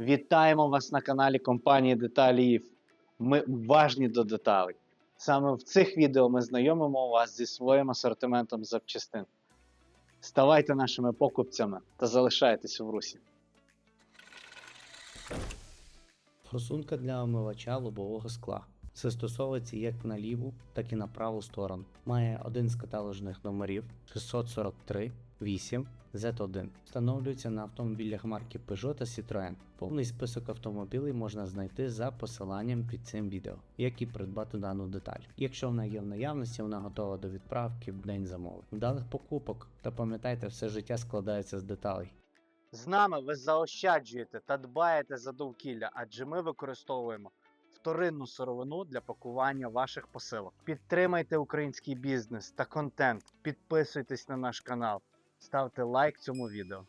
Вітаємо вас на каналі компанії Деталіїв. Ми уважні до деталей. Саме в цих відео ми знайомимо вас зі своїм асортиментом запчастин. Ставайте нашими покупцями та залишайтесь в русі. Форсунка для омивача лобового скла. Застосовується як на ліву, так і на праву сторону. Має один з каталожних номерів 643 8 Z1. Встановлюється на автомобілях марки Peugeot та Citroën. Повний список автомобілів можна знайти за посиланням під цим відео, як і придбати дану деталь. Якщо вона є в наявності, вона готова до відправки в день замови. Вдалих покупок та пам'ятайте, все життя складається з деталей. З нами ви заощаджуєте та дбаєте за довкілля, адже ми використовуємо вторинну сировину для пакування ваших посилок. Підтримайте український бізнес та контент, підписуйтесь на наш канал, ставте лайк цьому відео.